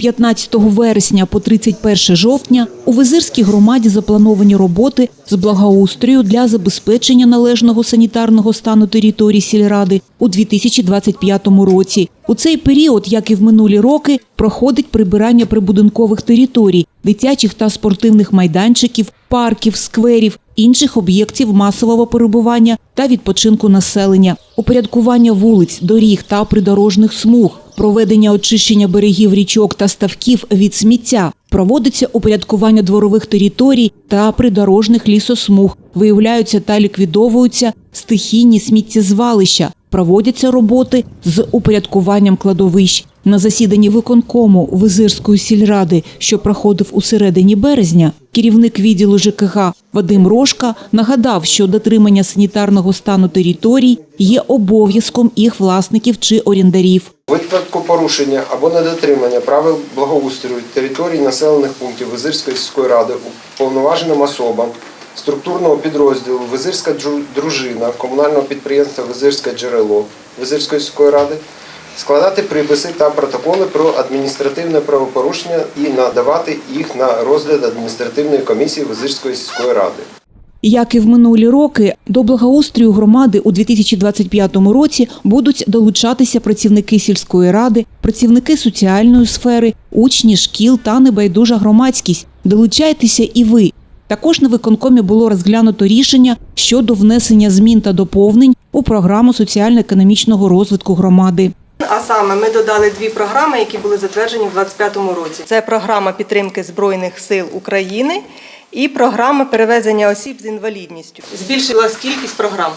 15 вересня по 31 жовтня у Визирській громаді заплановані роботи з благоустрою для забезпечення належного санітарного стану території сільради у 2025 році. У цей період, як і в минулі роки, проходить прибирання прибудинкових територій, дитячих та спортивних майданчиків, парків, скверів, інших об'єктів масового перебування та відпочинку населення, упорядкування вулиць, доріг та придорожних смуг, проведення очищення берегів річок та ставків від сміття. Проводиться упорядкування дворових територій та придорожних лісосмуг, виявляються та ліквідовуються стихійні сміттєзвалища, проводяться роботи з упорядкуванням кладовищ. На засіданні виконкому Визирської сільради, що проходив у середині березня, керівник відділу ЖКГ Вадим Рожка нагадав, що дотримання санітарного стану територій є обов'язком їх власників чи орендарів. Випадку порушення або недотримання правил благоустрою територій населених пунктів Визирської сільської ради уповноваженим особам структурного підрозділу Визирська дружина комунального підприємства Визирське джерело Визирської сільської ради складати приписи та протоколи про адміністративне правопорушення і надавати їх на розгляд адміністративної комісії Визирської сільської ради. Як і в минулі роки, до благоустрою громади у 2025 році будуть долучатися працівники сільської ради, працівники соціальної сфери, учні шкіл та небайдужа громадськість. Долучайтеся і ви. Також на виконкомі було розглянуто рішення щодо внесення змін та доповнень у програму соціально-економічного розвитку громади. А саме ми додали дві програми, які були затверджені в 2025 році. Це програма підтримки Збройних сил України і програма перевезення осіб з інвалідністю. Збільшилась кількість програм.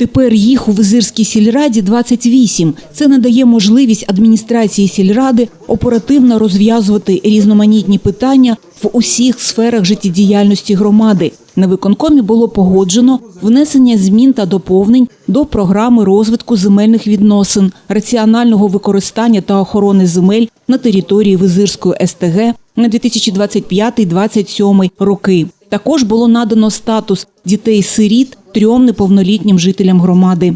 Тепер їх у Визирській сільраді 28. Це надає можливість адміністрації сільради оперативно розв'язувати різноманітні питання в усіх сферах життєдіяльності громади. На виконкомі було погоджено внесення змін та доповнень до програми розвитку земельних відносин, раціонального використання та охорони земель на території Визирської СТГ на 2025-2027 роки. Також було надано статус дітей-сиріт трьом неповнолітнім жителям громади.